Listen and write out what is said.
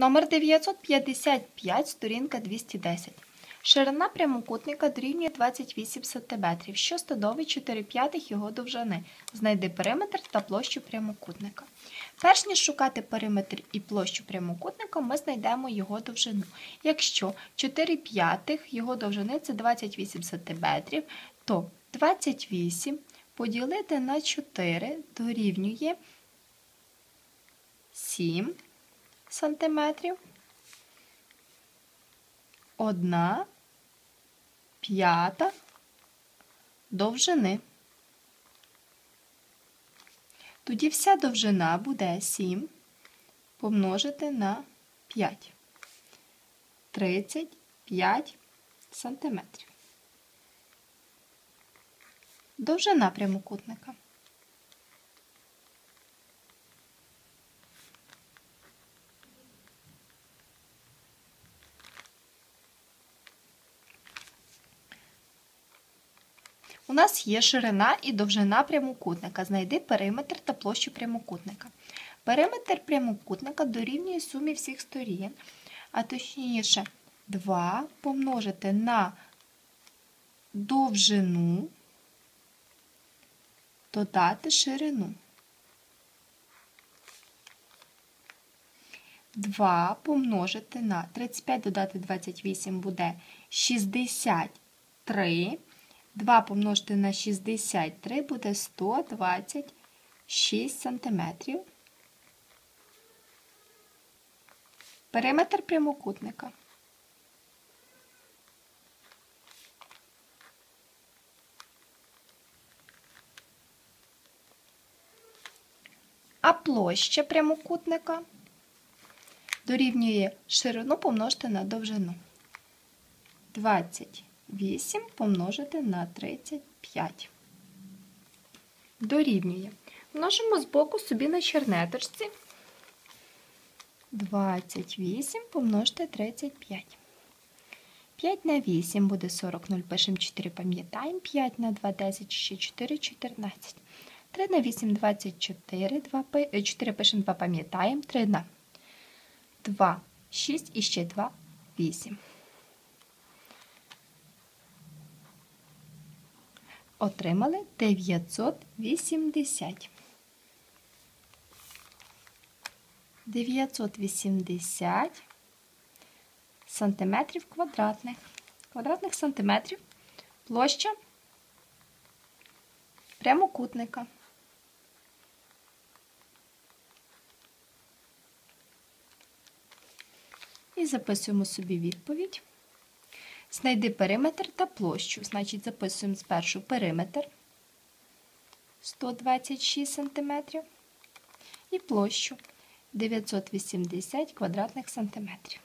Номер 955, сторінка 210. Ширина прямокутника дорівнює 28 см, що становить 4 п'ятих його довжини. Знайди периметр та площу прямокутника. Перш ніж шукати периметр і площу прямокутника, ми знайдемо його довжину. Якщо 4 п'ятих його довжини це 28 см, то 28 поділити на 4 дорівнює 7 сантиметрів. Одна п'ята довжини. Тоді вся довжина буде 7 помножити на 5. 35 сантиметрів. Довжина прямокутника. У нас є ширина і довжина прямокутника. Знайди периметр та площу прямокутника. Периметр прямокутника дорівнює сумі всіх сторін, а точніше 2 помножити на довжину, додати ширину. 2 помножити на 35 додати 28 буде 63. 2 помножити на 63 буде 126 см. Периметр прямокутника. А площа прямокутника дорівнює ширину помножити на довжину. 20 8 помножити на 35. Дорівнює. Множимо з боку собі на чернеточці. 28 помножити 35. 5 на 8 буде 40, 0, пишемо 4, пам'ятаємо. 5 на 2, 10, ще 4, 14. 3 на 8, 24, 2, 4 пишемо 2, пам'ятаємо. 3 на 2, 6 і ще 2, 8. Отримали 980. 980 сантиметрів квадратних. Квадратних сантиметрів площа прямокутника. І записуємо собі відповідь. Знайди периметр та площу. Значить, записуємо спершу периметр 126 см і площу 980 квадратних сантиметрів.